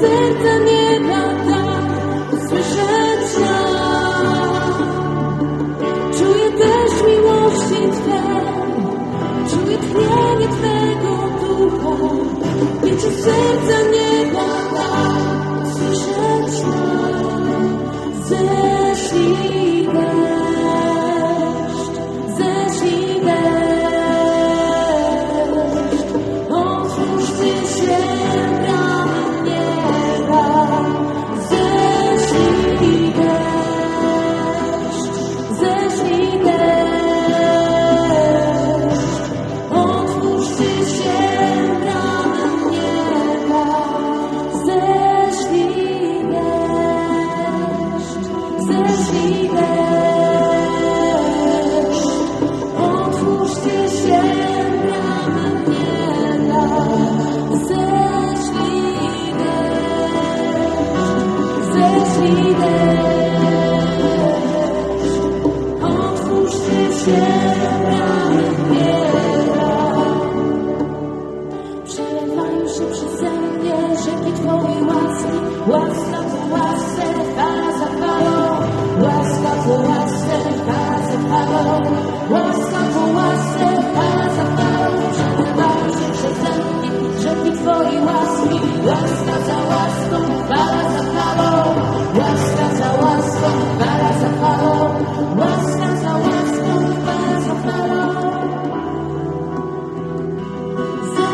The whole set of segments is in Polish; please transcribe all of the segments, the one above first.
serca nie da tak usłyszeć ja. Czuję też miłości Twe, czuję tchnienie Twego duchu, wiecie serca nie see them.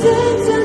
presence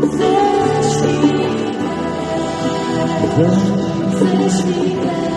Thank you.